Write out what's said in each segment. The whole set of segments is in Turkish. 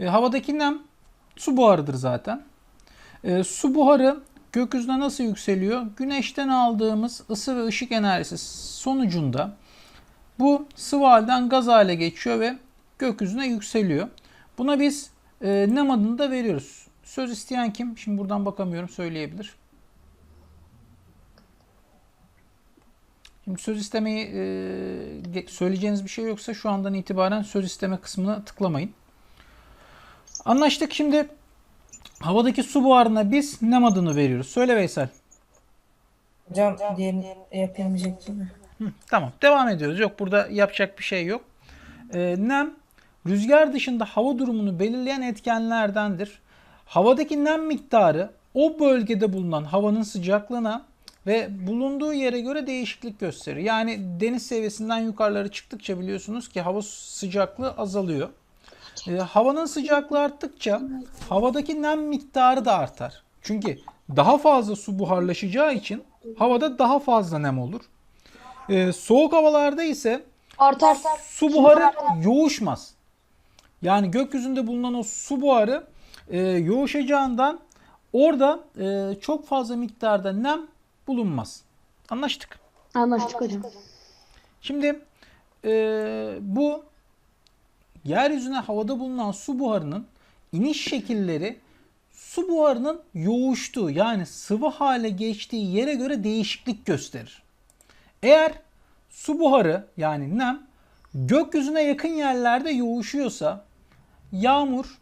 E, havadaki nem su buharıdır zaten. E, su buharı gökyüzüne nasıl yükseliyor? Güneşten aldığımız ısı ve ışık enerjisi sonucunda bu sıvı halden gaz hale geçiyor ve gökyüzüne yükseliyor. Buna biz e, nem adını da veriyoruz. Söz isteyen kim? Şimdi buradan bakamıyorum söyleyebilir. Şimdi söz istemeyi e, söyleyeceğiniz bir şey yoksa şu andan itibaren söz isteme kısmına tıklamayın. Anlaştık. Şimdi havadaki su buharına biz nem adını veriyoruz. Söyle Veysel. Hocam diğerini yapamayacak gibi. Hı, tamam. Devam ediyoruz. Yok burada yapacak bir şey yok. Ee, nem rüzgar dışında hava durumunu belirleyen etkenlerdendir. Havadaki nem miktarı o bölgede bulunan havanın sıcaklığına ve bulunduğu yere göre değişiklik gösterir. Yani deniz seviyesinden yukarılara çıktıkça biliyorsunuz ki hava sıcaklığı azalıyor. Ee, havanın sıcaklığı arttıkça havadaki nem miktarı da artar. Çünkü daha fazla su buharlaşacağı için havada daha fazla nem olur. Ee, soğuk havalarda ise Artar. su buharı yoğuşmaz. Yani gökyüzünde bulunan o su buharı e, yoğuşacağından orada e, çok fazla miktarda nem bulunmaz. Anlaştık. Anlaştık hocam. Şimdi e, bu yeryüzüne havada bulunan su buharının iniş şekilleri su buharının yoğuştuğu yani sıvı hale geçtiği yere göre değişiklik gösterir. Eğer su buharı yani nem gökyüzüne yakın yerlerde yoğuşuyorsa yağmur,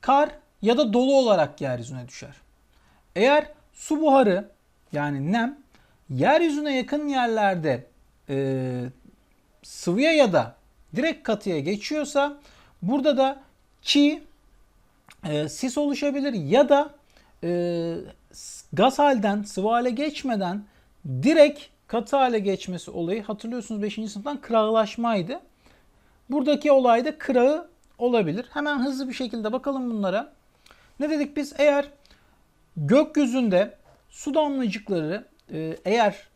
kar ya da dolu olarak yeryüzüne düşer. Eğer su buharı yani nem yeryüzüne yakın yerlerde e, sıvıya ya da direkt katıya geçiyorsa burada da çiğ e, sis oluşabilir ya da e, gaz halden sıvı hale geçmeden direkt katı hale geçmesi olayı hatırlıyorsunuz 5. sınıftan kırağılaşmaydı. Buradaki olay da kırağı olabilir. Hemen hızlı bir şekilde bakalım bunlara. Ne dedik biz? Eğer gökyüzünde su damlacıkları e, eğer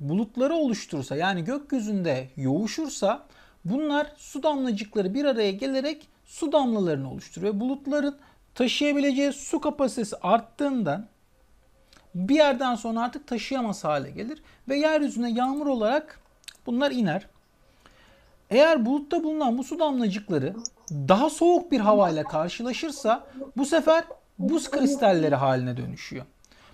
bulutları oluşturursa yani gökyüzünde yoğuşursa bunlar su damlacıkları bir araya gelerek su damlalarını oluşturuyor. Bulutların taşıyabileceği su kapasitesi arttığından bir yerden sonra artık taşıyamaz hale gelir ve yeryüzüne yağmur olarak bunlar iner. Eğer bulutta bulunan bu su damlacıkları daha soğuk bir havayla karşılaşırsa bu sefer buz kristalleri haline dönüşüyor.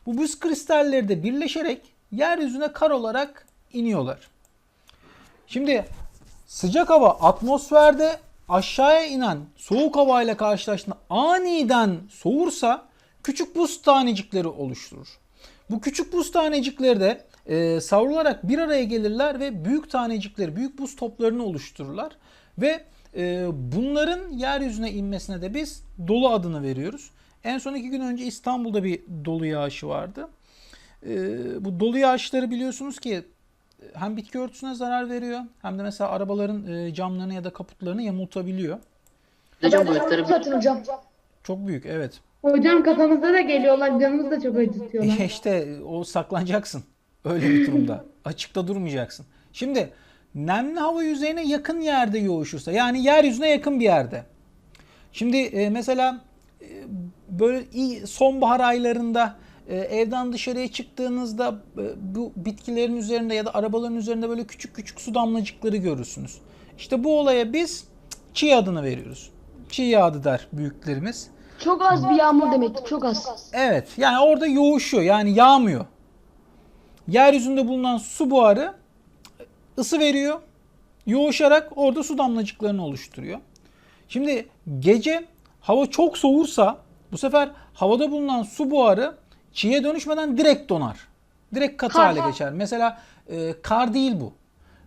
Bu buz kristalleri de birleşerek yeryüzüne kar olarak iniyorlar. Şimdi sıcak hava atmosferde aşağıya inen soğuk havayla karşılaştığında aniden soğursa küçük buz tanecikleri oluşturur. Bu küçük buz tanecikleri de e, savrularak bir araya gelirler ve büyük tanecikleri, büyük buz toplarını oluştururlar. Ve e, bunların yeryüzüne inmesine de biz dolu adını veriyoruz. En son iki gün önce İstanbul'da bir dolu yağışı vardı. E, bu dolu yağışları biliyorsunuz ki hem bitki örtüsüne zarar veriyor hem de mesela arabaların e, camlarını ya da kaputlarını yamultabiliyor. Hocam boyutları hocam. Çok büyük evet. Hocam kafamıza da geliyorlar, canımızı da çok acıtıyorlar. işte o saklanacaksın öyle bir durumda. Açıkta durmayacaksın. Şimdi nemli hava yüzeyine yakın yerde yoğuşursa yani yeryüzüne yakın bir yerde. Şimdi e, mesela e, böyle sonbahar aylarında e, evden dışarıya çıktığınızda e, bu bitkilerin üzerinde ya da arabaların üzerinde böyle küçük küçük su damlacıkları görürsünüz. İşte bu olaya biz çiğ adını veriyoruz. Çiğ yağdı der büyüklerimiz. Çok az bir yağmur demektir. Çok az. Evet yani orada yoğuşuyor yani yağmıyor. Yeryüzünde bulunan su buharı ısı veriyor. Yoğuşarak orada su damlacıklarını oluşturuyor. Şimdi gece hava çok soğursa bu sefer havada bulunan su buharı çiğe dönüşmeden direkt donar. Direkt katı Kar. hale geçer. Mesela e, kar değil bu.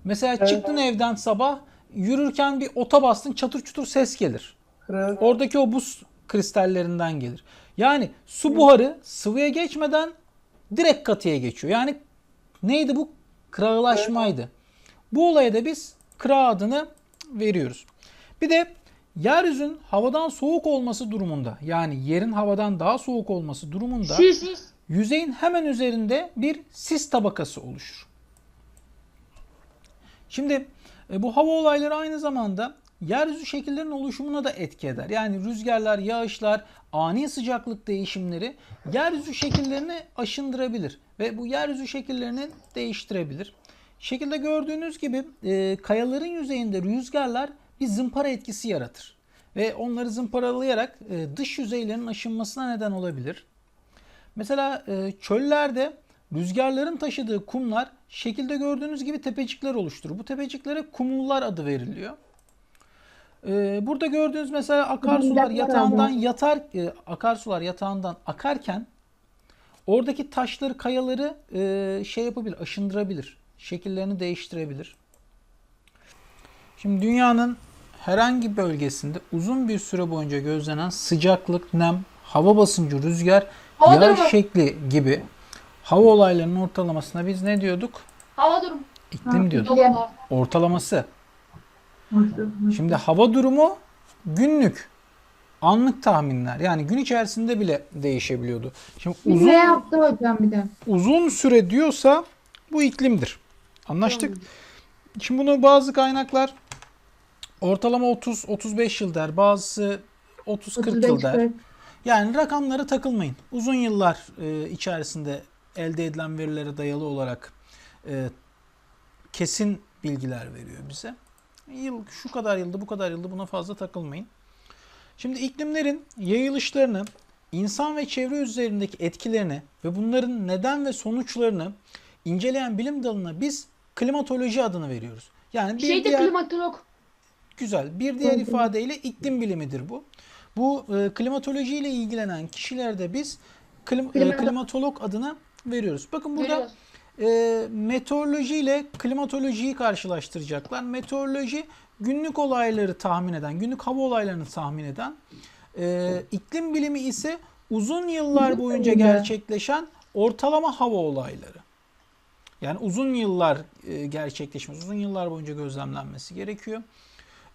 Mesela çıktın evden sabah yürürken bir ota bastın çatır çutur ses gelir. Kırık. Oradaki o buz kristallerinden gelir. Yani su buharı sıvıya geçmeden direkt katıya geçiyor. Yani neydi bu? Kırağılaşmaydı. Bu olaya da biz kıra adını veriyoruz. Bir de yeryüzünün havadan soğuk olması durumunda yani yerin havadan daha soğuk olması durumunda Siz yüzeyin hemen üzerinde bir sis tabakası oluşur. Şimdi e, bu hava olayları aynı zamanda yeryüzü şekillerinin oluşumuna da etki eder. Yani rüzgarlar, yağışlar, ani sıcaklık değişimleri yeryüzü şekillerini aşındırabilir ve bu yeryüzü şekillerini değiştirebilir. Şekilde gördüğünüz gibi e, kayaların yüzeyinde rüzgarlar bir zımpara etkisi yaratır ve onları zımparalayarak e, dış yüzeylerin aşınmasına neden olabilir. Mesela e, çöllerde rüzgarların taşıdığı kumlar şekilde gördüğünüz gibi tepecikler oluşturur. Bu tepeciklere kumullar adı veriliyor. E, burada gördüğünüz mesela akarsular yatağından yatar akarsular yatağından akarken oradaki taşları, kayaları şey yapabilir, aşındırabilir. Şekillerini değiştirebilir. Şimdi dünyanın herhangi bir bölgesinde uzun bir süre boyunca gözlenen sıcaklık, nem, hava basıncı, rüzgar, Hava yağış durumu. şekli gibi hava olaylarının ortalamasına biz ne diyorduk? Hava durumu. İklim diyorduk. iklim. Ortalaması. Şimdi hava durumu günlük, anlık tahminler. Yani gün içerisinde bile değişebiliyordu. Şimdi Biz uzun ne yaptı hocam bir de? uzun süre diyorsa bu iklimdir. Anlaştık. Şimdi bunu bazı kaynaklar ortalama 30-35 yıl der. Bazısı 30-40 yıl 35 der. Yani rakamlara takılmayın. Uzun yıllar e, içerisinde elde edilen verilere dayalı olarak e, kesin bilgiler veriyor bize. Yıl şu kadar yılda bu kadar yılda buna fazla takılmayın. Şimdi iklimlerin yayılışlarını, insan ve çevre üzerindeki etkilerini ve bunların neden ve sonuçlarını inceleyen bilim dalına biz klimatoloji adını veriyoruz. Yani bir Şeyde diğer klimatolog. Güzel. Bir diğer ifadeyle iklim bilimidir bu. Bu e, klimatoloji ile ilgilenen kişilerde biz klim, e, Klimato- klimatolog adını veriyoruz. Bakın burada e, meteoroloji ile klimatolojiyi karşılaştıracaklar. Meteoroloji günlük olayları tahmin eden, günlük hava olaylarını tahmin eden. E, iklim bilimi ise uzun yıllar boyunca gerçekleşen ortalama hava olayları. Yani uzun yıllar e, gerçekleşmesi, uzun yıllar boyunca gözlemlenmesi gerekiyor.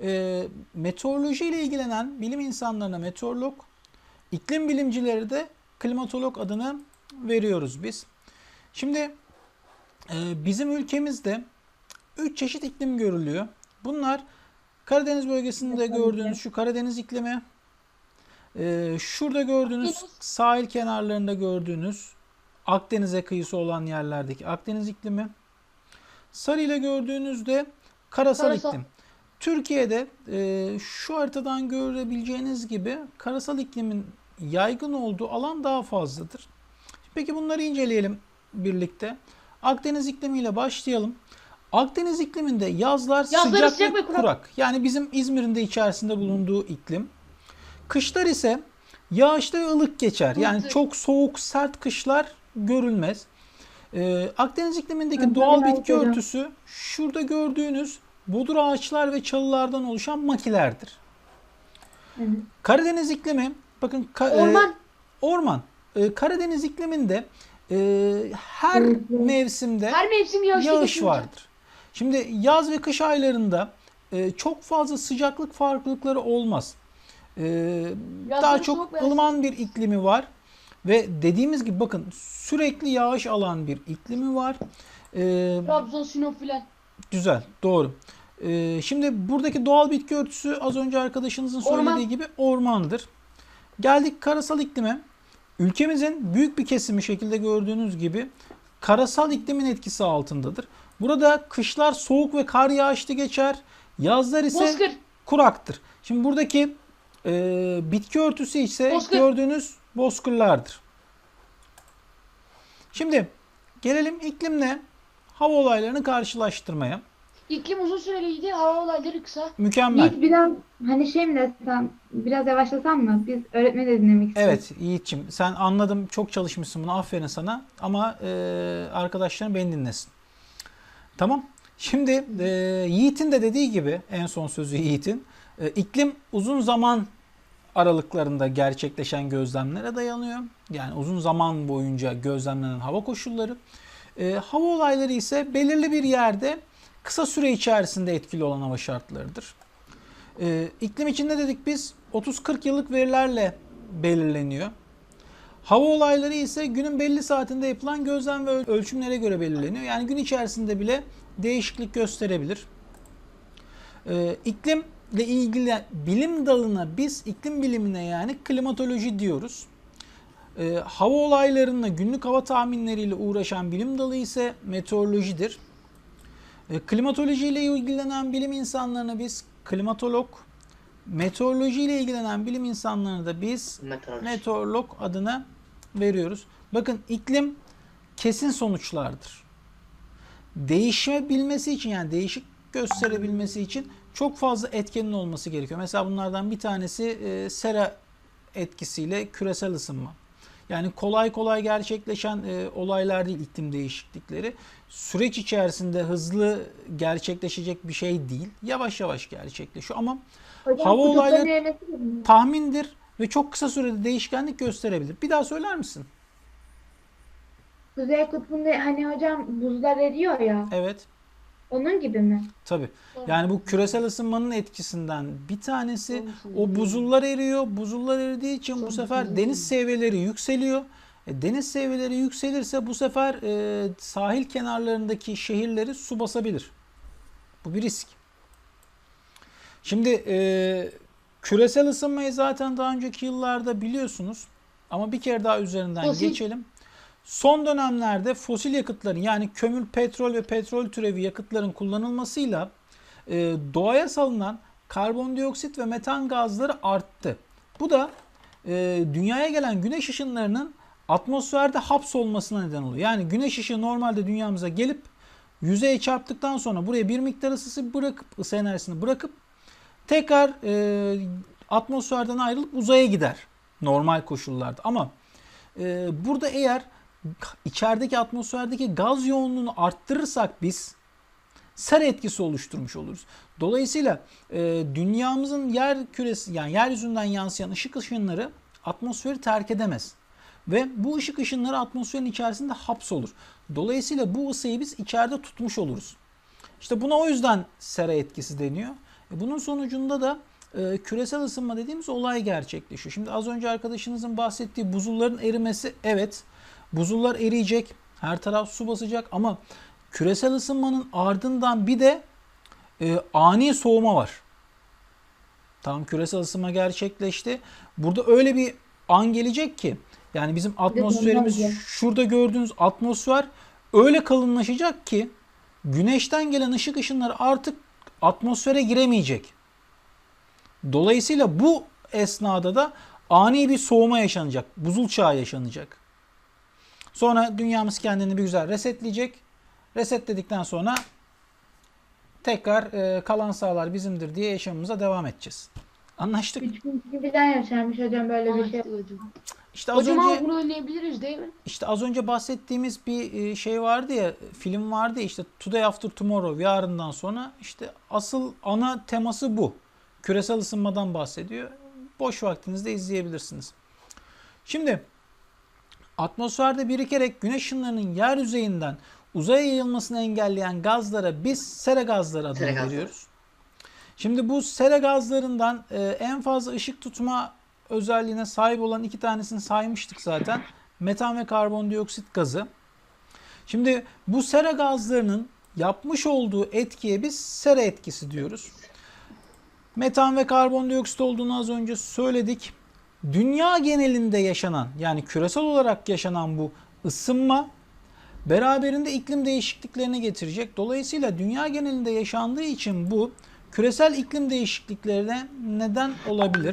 E, meteoroloji ile ilgilenen bilim insanlarına meteorolog, iklim bilimcileri de klimatolog adını veriyoruz biz. Şimdi e, bizim ülkemizde 3 çeşit iklim görülüyor. Bunlar Karadeniz bölgesinde gördüğünüz şu Karadeniz iklimi, e, şurada gördüğünüz sahil kenarlarında gördüğünüz Akdeniz'e kıyısı olan yerlerdeki Akdeniz iklimi, sarı ile gördüğünüzde karasal, Karasal. iklim. Türkiye'de e, şu haritadan görebileceğiniz gibi karasal iklimin yaygın olduğu alan daha fazladır. Peki bunları inceleyelim birlikte. Akdeniz iklimiyle başlayalım. Akdeniz ikliminde yazlar Yazları sıcak, sıcak ve kurak. kurak. Yani bizim İzmir'in de içerisinde bulunduğu iklim. Kışlar ise yağışlı ve ılık geçer. Yani çok soğuk, sert kışlar görülmez. Ee, Akdeniz iklimindeki doğal bitki örtüsü şurada gördüğünüz bodur ağaçlar ve çalılardan oluşan makilerdir. Evet. Karadeniz iklimi bakın ka- e, Orman. orman. E, Karadeniz ikliminde e, her Evet. mevsimde Her mevsim yağış geçiyor. vardır. Şimdi yaz ve kış aylarında e, çok fazla sıcaklık farklılıkları olmaz. E, Yazları daha çok ılıman bir iklimi var ve dediğimiz gibi bakın sürekli yağış alan bir iklimi var. E, Trabzon, Sinop filan. Güzel, doğru. Ee, şimdi buradaki doğal bitki örtüsü az önce arkadaşınızın söylediği Orman. gibi ormandır. Geldik karasal iklime. Ülkemizin büyük bir kesimi şekilde gördüğünüz gibi karasal iklimin etkisi altındadır. Burada kışlar soğuk ve kar yağışlı geçer. Yazlar ise Bozkır. kuraktır. Şimdi buradaki e, bitki örtüsü ise Bozkır. gördüğünüz bozkırlardır. Şimdi gelelim iklimle hava olaylarını karşılaştırmaya. İklim uzun süreliydi. Hava olayları kısa. Mükemmel. Yiğit biraz hani şey mi desem biraz yavaşlasam mı? Biz öğretmeni de dinlemek istiyoruz. Evet Yiğit'ciğim sen anladım çok çalışmışsın bunu aferin sana ama e, arkadaşların beni dinlesin. Tamam. Şimdi e, Yiğit'in de dediği gibi en son sözü Yiğit'in e, iklim uzun zaman aralıklarında gerçekleşen gözlemlere dayanıyor. Yani uzun zaman boyunca gözlemlenen hava koşulları. E, hava olayları ise belirli bir yerde kısa süre içerisinde etkili olan hava şartlarıdır. E, iklim için ne dedik biz? 30-40 yıllık verilerle belirleniyor. Hava olayları ise günün belli saatinde yapılan gözlem ve öl- ölçümlere göre belirleniyor. Yani gün içerisinde bile değişiklik gösterebilir. Ee, iklim ile ilgili bilim dalına biz iklim bilimine yani klimatoloji diyoruz. Ee, hava olaylarında günlük hava tahminleriyle uğraşan bilim dalı ise meteorolojidir. E, klimatoloji ile ilgilenen bilim insanlarına biz klimatolog, meteoroloji ile ilgilenen bilim insanlarına da biz Meteoroloji. meteorolog adına veriyoruz. Bakın iklim kesin sonuçlardır. Değişebilmesi için yani değişik gösterebilmesi için çok fazla etkenin olması gerekiyor. Mesela bunlardan bir tanesi e, sera etkisiyle küresel ısınma. Yani kolay kolay gerçekleşen e, olaylar değil iklim değişiklikleri. Süreç içerisinde hızlı gerçekleşecek bir şey değil. Yavaş yavaş gerçekleşiyor ama Hocam Hava olayları- tahmindir ve çok kısa sürede değişkenlik gösterebilir. Bir daha söyler misin? Kuzey kutbunda hani hocam buzlar eriyor ya. Evet. Onun gibi mi? Tabii. Yani bu küresel ısınmanın etkisinden bir tanesi o buzullar eriyor. Buzullar eridiği için bu sefer deniz seviyeleri yükseliyor. E, deniz seviyeleri yükselirse bu sefer e, sahil kenarlarındaki şehirleri su basabilir. Bu bir risk. Şimdi e, küresel ısınmayı zaten daha önceki yıllarda biliyorsunuz. Ama bir kere daha üzerinden Fosil. geçelim. Son dönemlerde fosil yakıtların yani kömür, petrol ve petrol türevi yakıtların kullanılmasıyla e, doğaya salınan karbondioksit ve metan gazları arttı. Bu da e, dünyaya gelen güneş ışınlarının atmosferde hapsolmasına neden oluyor. Yani güneş ışığı normalde dünyamıza gelip yüzeye çarptıktan sonra buraya bir miktar ısısı bırakıp ısı enerjisini bırakıp tekrar e, atmosferden ayrılıp uzaya gider normal koşullarda. Ama e, burada eğer içerideki atmosferdeki gaz yoğunluğunu arttırırsak biz sera etkisi oluşturmuş oluruz. Dolayısıyla e, dünyamızın yer küresi yani yeryüzünden yansıyan ışık ışınları atmosferi terk edemez. Ve bu ışık ışınları atmosferin içerisinde hapsolur. Dolayısıyla bu ısıyı biz içeride tutmuş oluruz. İşte buna o yüzden sera etkisi deniyor. E, Bunun sonucunda da e, küresel ısınma dediğimiz olay gerçekleşiyor. Şimdi az önce arkadaşınızın bahsettiği buzulların erimesi evet buzullar eriyecek. Her taraf su basacak ama küresel ısınmanın ardından bir de e, ani soğuma var. Tam küresel ısınma gerçekleşti. Burada öyle bir an gelecek ki yani bizim atmosferimiz şurada gördüğünüz atmosfer öyle kalınlaşacak ki güneşten gelen ışık ışınları artık atmosfere giremeyecek. Dolayısıyla bu esnada da ani bir soğuma yaşanacak. Buzul çağı yaşanacak. Sonra dünyamız kendini bir güzel resetleyecek. Resetledikten sonra tekrar e, kalan sahalar bizimdir diye yaşamımıza devam edeceğiz. Anlaştık. Üç gün birden yaşarmış hocam böyle bir şey. Hocam. İşte az Hocam önce bunu önleyebiliriz değil mi? işte az önce bahsettiğimiz bir e, şey vardı ya, film vardı ya işte Today After Tomorrow yarından sonra işte asıl ana teması bu. Küresel ısınmadan bahsediyor. Boş vaktinizde izleyebilirsiniz. Şimdi atmosferde birikerek güneş ışınlarının yer yüzeyinden uzaya yayılmasını engelleyen gazlara biz sera gazları adını Sera gazları. veriyoruz. Şimdi bu sera gazlarından e, en fazla ışık tutma özelliğine sahip olan iki tanesini saymıştık zaten. Metan ve karbondioksit gazı. Şimdi bu sera gazlarının yapmış olduğu etkiye biz sera etkisi diyoruz. Metan ve karbondioksit olduğunu az önce söyledik. Dünya genelinde yaşanan yani küresel olarak yaşanan bu ısınma beraberinde iklim değişikliklerini getirecek. Dolayısıyla dünya genelinde yaşandığı için bu küresel iklim değişikliklerine neden olabilir.